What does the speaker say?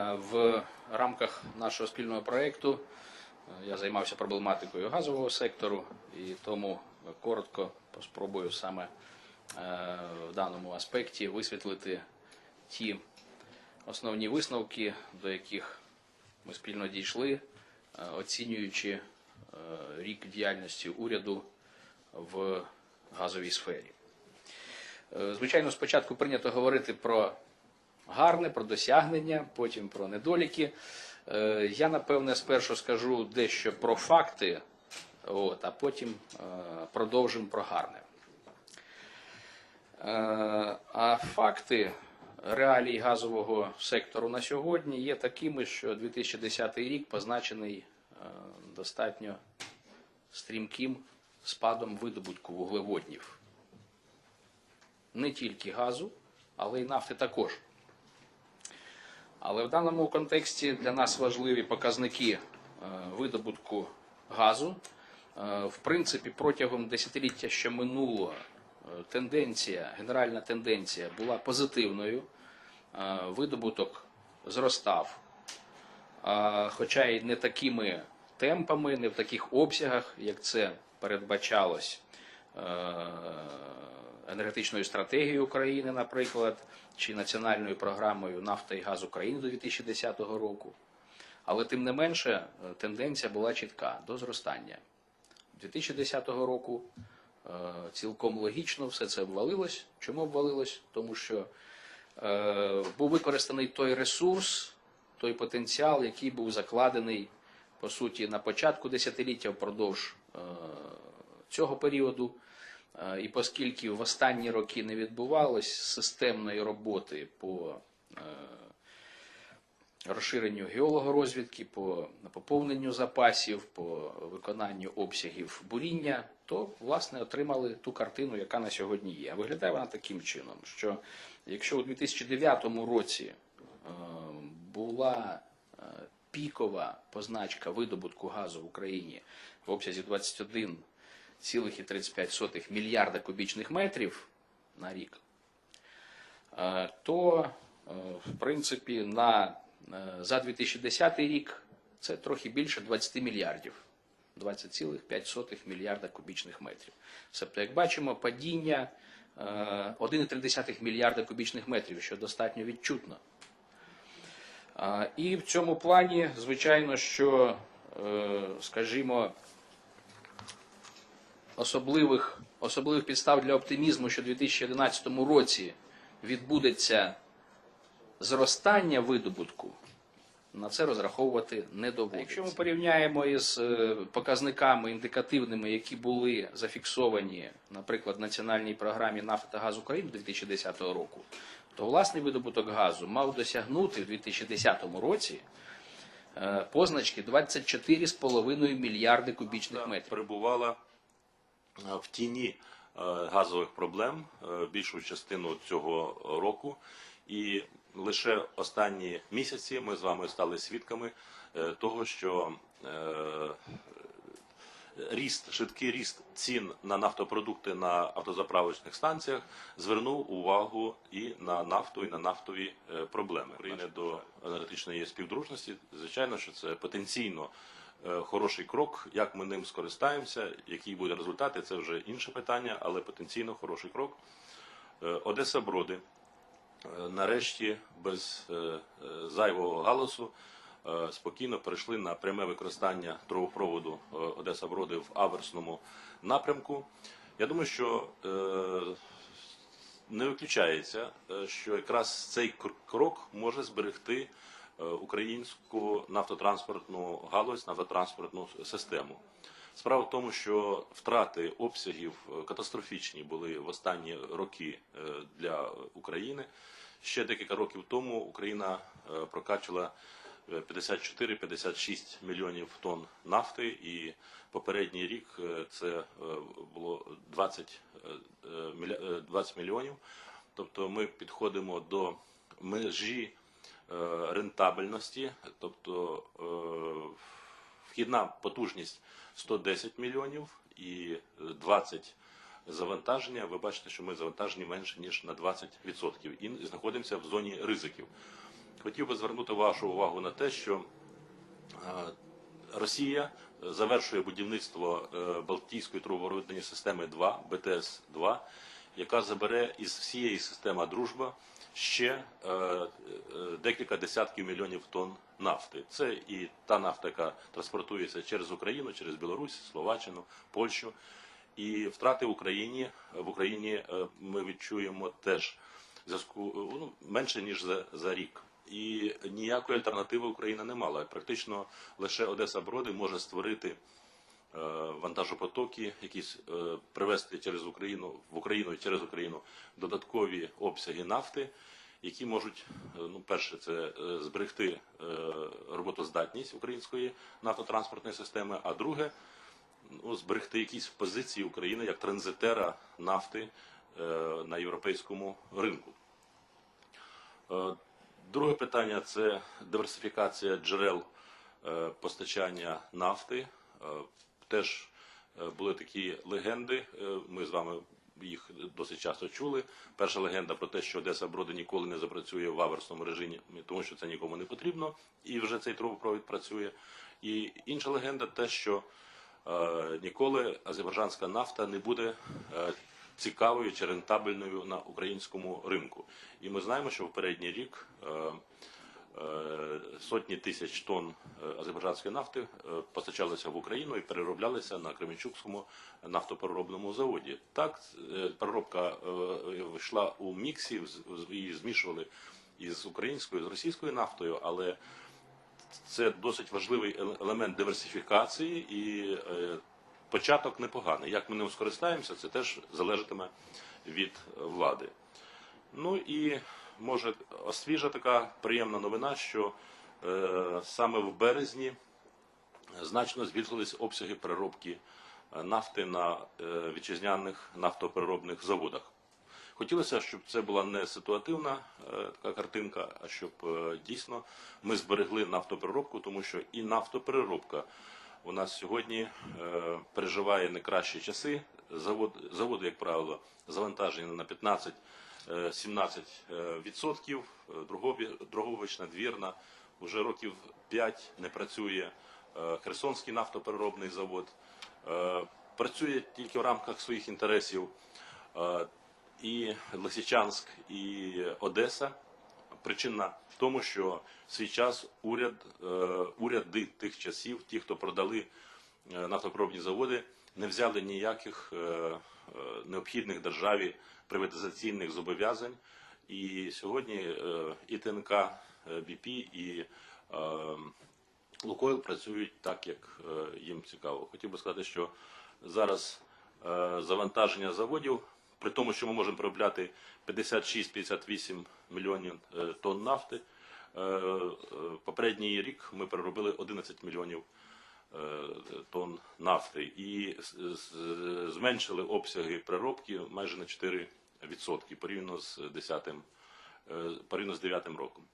Е, В рамках нашого спільного проєкту е, я займався проблематикою газового сектору і тому коротко спробую саме е, в даному аспекті висвітлити ті основні висновки, до яких ми спільно дійшли, оцінюючи рік діяльності уряду в газовій сфері. Звичайно, спочатку прийнято говорити про гарне, про досягнення, потім про недоліки. Е, Я, напевне, спершу скажу дещо про факти, от, а потім е, продовжимо про гарне. Е, А факти реалій газового сектору на сьогодні є такими, що 2010 рік позначений достатньо стрімким спадом видобутку вуглеводнів. Не тільки газу, але й нафти також. Але в даному контексті для нас важливі показники е, видобутку газу. Е, В принципі, протягом десятиліття, що минуло, е, тенденція, генеральна тенденція була позитивною. Видобуток зростав, хоча й не такими темпами, не в таких обсягах, як це передбачалось енергетичною стратегією України, наприклад, чи національною програмою нафта і газ України до 2010 року. Але тим не менше тенденція була чітка до зростання. 2010 року е, цілком логічно все це обвалилось. Чому обвалилось? Тому що е, був використаний той ресурс, той потенціал, який був закладений по суті на початку десятиліття впродовж е, цього періоду. Е, І оскільки в останні роки не відбувалось системної роботи по е, розширенню геологорозвідки, по поповненню запасів, по виконанню обсягів буріння, то власне отримали ту картину, яка на сьогодні є. Виглядає вона таким чином, що якщо у 2009 році е, була пікова позначка видобутку газу в Україні в обсязі 21,35 мільярда кубічних метрів на рік, е, то е, в принципі на, е, за 2010 рік це трохи більше 20 мільярдів. 20,5 мільярда кубічних метрів. Тобто, як бачимо, падіння е, 1,3 мільярда кубічних метрів, що достатньо відчутно. І в цьому плані, звичайно, що, скажімо, особливих, особливих підстав для оптимізму, що в 2011 році відбудеться зростання видобутку, на це розраховувати не доводиться. Якщо ми порівняємо із е, показниками індикативними, які були зафіксовані, наприклад, в національній програмі «Нафта та газ України» 2010 року, то власний видобуток газу мав досягнути в 2010 році е, позначки 24,5 мільярди кубічних метрів. перебувала е, в тіні е, газових проблем е, більшу частину цього року. І лише останні місяці ми з вами стали свідками е, того, що е, ріст, швидкий ріст цін на нафтопродукти на автозаправочних станціях звернув увагу і на нафту, і на нафтові е, проблеми. України до енергетичної співдружності, звичайно, що це потенційно е, хороший крок. Як ми ним скористаємося, які будуть результати, це вже інше питання, але потенційно хороший крок. Е, Одеса Броди е, нарешті без е, е, зайвого галасу е, спокійно перейшли на пряме використання трубопроводу е, Одеса Броди в аверсному напрямку. Я думаю, що е, не виключається, е, що якраз цей кр- крок може зберегти е, українську нафтотранспортну галузь, нафтотранспортну систему. Справа в тому, що втрати обсягів е, катастрофічні були в останні роки е, для України. Ще декілька років тому Україна е, прокачала е, 54-56 мільйонів тонн нафти, і попередній рік е, це е, було 20, е, е, міля- е, 20 мільйонів. Тобто ми підходимо до межі е, рентабельності, тобто е, вхідна потужність 110 мільйонів і е, 20 завантаження. Ви бачите, що ми завантажені менше ніж на 20% і знаходимося в зоні ризиків. хотів би звернути вашу увагу на те, що е, Росія завершує будівництво е, Балтійської трубопровідної системи 2 БТС 2 яка забере із всієї системи дружба ще е, е, декілька десятків мільйонів тонн нафти. Це і та нафта, яка транспортується через Україну, через Білорусь, Словаччину, Польщу. І втрати Україні в Україні е, ми відчуємо теж зв'язку ну, менше ніж за, за рік. І ніякої альтернативи Україна не мала. Практично лише Одеса Броди може створити вантажопотоки, якісь е, привезти через Україну в Україну і через Україну додаткові обсяги нафти, які можуть е, ну, перше, це е, зберегти е, роботоздатність української нафтотранспортної системи, а друге ну, зберегти якісь позиції України як транзитера нафти е, на європейському ринку. Е, Друге питання це диверсифікація джерел е, постачання нафти. Теж е, були такі легенди. е, Ми з вами їх досить часто чули. Перша легенда про те, що Одеса Броди ніколи не запрацює в аверсному режимі, тому що це нікому не потрібно, і вже цей трубопровід працює. І інша легенда те, що е, ніколи азербайджанська нафта не буде е, цікавою чи рентабельною на українському ринку. І ми знаємо, що в передній рік е, сотні тисяч тонн е, азербайджанської нафти е, постачалися в Україну і перероблялися на Кременчукському нафтопереробному заводі. Так, е, переробка е, йшла у міксі, її змішували із українською, з російською нафтою, але це досить важливий елемент диверсифікації і е, початок непоганий. Як ми ним скористаємося, це теж залежатиме від е, влади. Ну і може освіжа така приємна новина, що е, саме в березні значно збільшились обсяги переробки е, нафти на е, вітчизняних нафтопереробних заводах. Хотілося, щоб це була не ситуативна е, така картинка, а щоб е, дійсно ми зберегли нафтопереробку, тому що і нафтопереробка у нас сьогодні е, переживає не кращі часи. Завод, заводи, як правило, завантажені на 15 е, 17 е, відсотків. Е, Дроговична, двірна вже років 5 не працює. Е, Херсонський нафтопереробний завод е, працює тільки в рамках своїх інтересів. Е, І Лисичанськ, і Одеса. Причина в тому, що в свій час уряд, е, уряди тих часів, ті, хто продали е, нафтопереробні заводи, не взяли ніяких е, необхідних державі приватизаційних зобов'язань. І сьогодні і ТНК, БП, і Лукойл працюють так, як їм цікаво. Хотів би сказати, що зараз завантаження заводів, при тому, що ми можемо переробляти 56-58 мільйонів е, тонн нафти, е, е, попередній рік ми переробили 11 мільйонів тонн нафти і зменшили обсяги переробки майже на 4% порівняно з 10 порівняно з 9 роком.